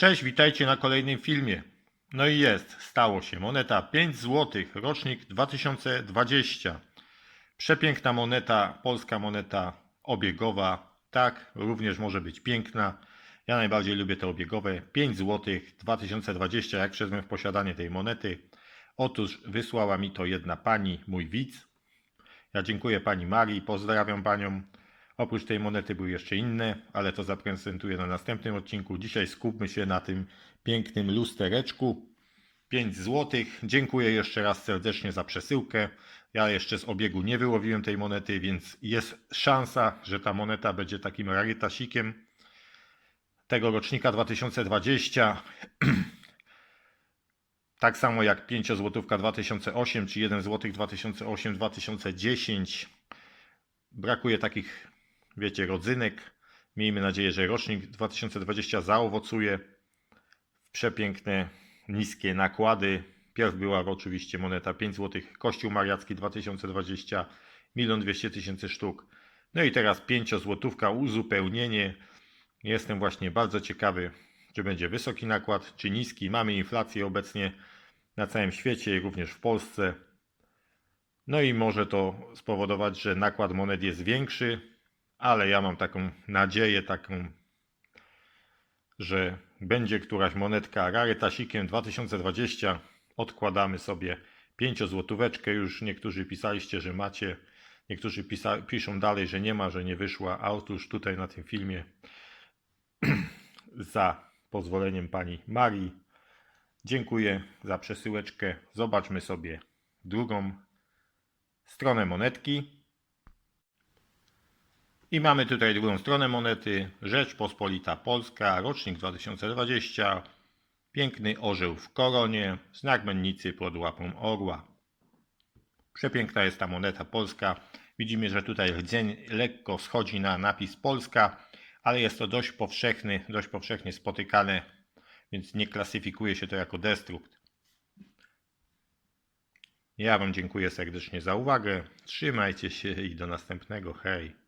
Cześć, witajcie na kolejnym filmie. No i jest, stało się. Moneta 5 zł, rocznik 2020. Przepiękna moneta, polska moneta obiegowa. Tak, również może być piękna. Ja najbardziej lubię te obiegowe. 5 zł 2020, jak wszedłem w posiadanie tej monety. Otóż wysłała mi to jedna pani, mój widz. Ja dziękuję pani Marii, pozdrawiam panią. Oprócz tej monety były jeszcze inne, ale to zaprezentuję na następnym odcinku. Dzisiaj skupmy się na tym pięknym lustereczku. 5 zł. Dziękuję jeszcze raz serdecznie za przesyłkę. Ja jeszcze z obiegu nie wyłowiłem tej monety, więc jest szansa, że ta moneta będzie takim rarytasikiem tego rocznika 2020. Tak samo jak 5 złotówka 2008 czy 1 zł 2008-2010. Brakuje takich, wiecie, rodzynek. Miejmy nadzieję, że rocznik 2020 zaowocuje w przepiękne, niskie nakłady. Pierw była oczywiście moneta 5 zł, Kościół Mariacki 2020, 1 200 tysięcy sztuk. No i teraz 5 złotówka, uzupełnienie. Jestem właśnie bardzo ciekawy, czy będzie wysoki nakład, czy niski. Mamy inflację obecnie na całym świecie również w Polsce. No i może to spowodować, że nakład monet jest większy, ale ja mam taką nadzieję, taką, że będzie któraś monetka rarytasikiem 2020. Odkładamy sobie 5 złotóweczkę. Już niektórzy pisaliście, że macie. Niektórzy pisa- piszą dalej, że nie ma, że nie wyszła. A otóż tutaj na tym filmie za pozwoleniem pani Marii. Dziękuję za przesyłeczkę. Zobaczmy sobie drugą stronę monetki. I mamy tutaj drugą stronę monety. Rzeczpospolita Polska, rocznik 2020. Piękny orzeł w koronie, znak mennicy pod łapą orła. Przepiękna jest ta moneta polska. Widzimy, że tutaj rdzeń lekko schodzi na napis Polska, ale jest to dość powszechny, dość powszechnie spotykane, więc nie klasyfikuje się to jako destrukt. Ja Wam dziękuję serdecznie za uwagę. Trzymajcie się i do następnego. Hej.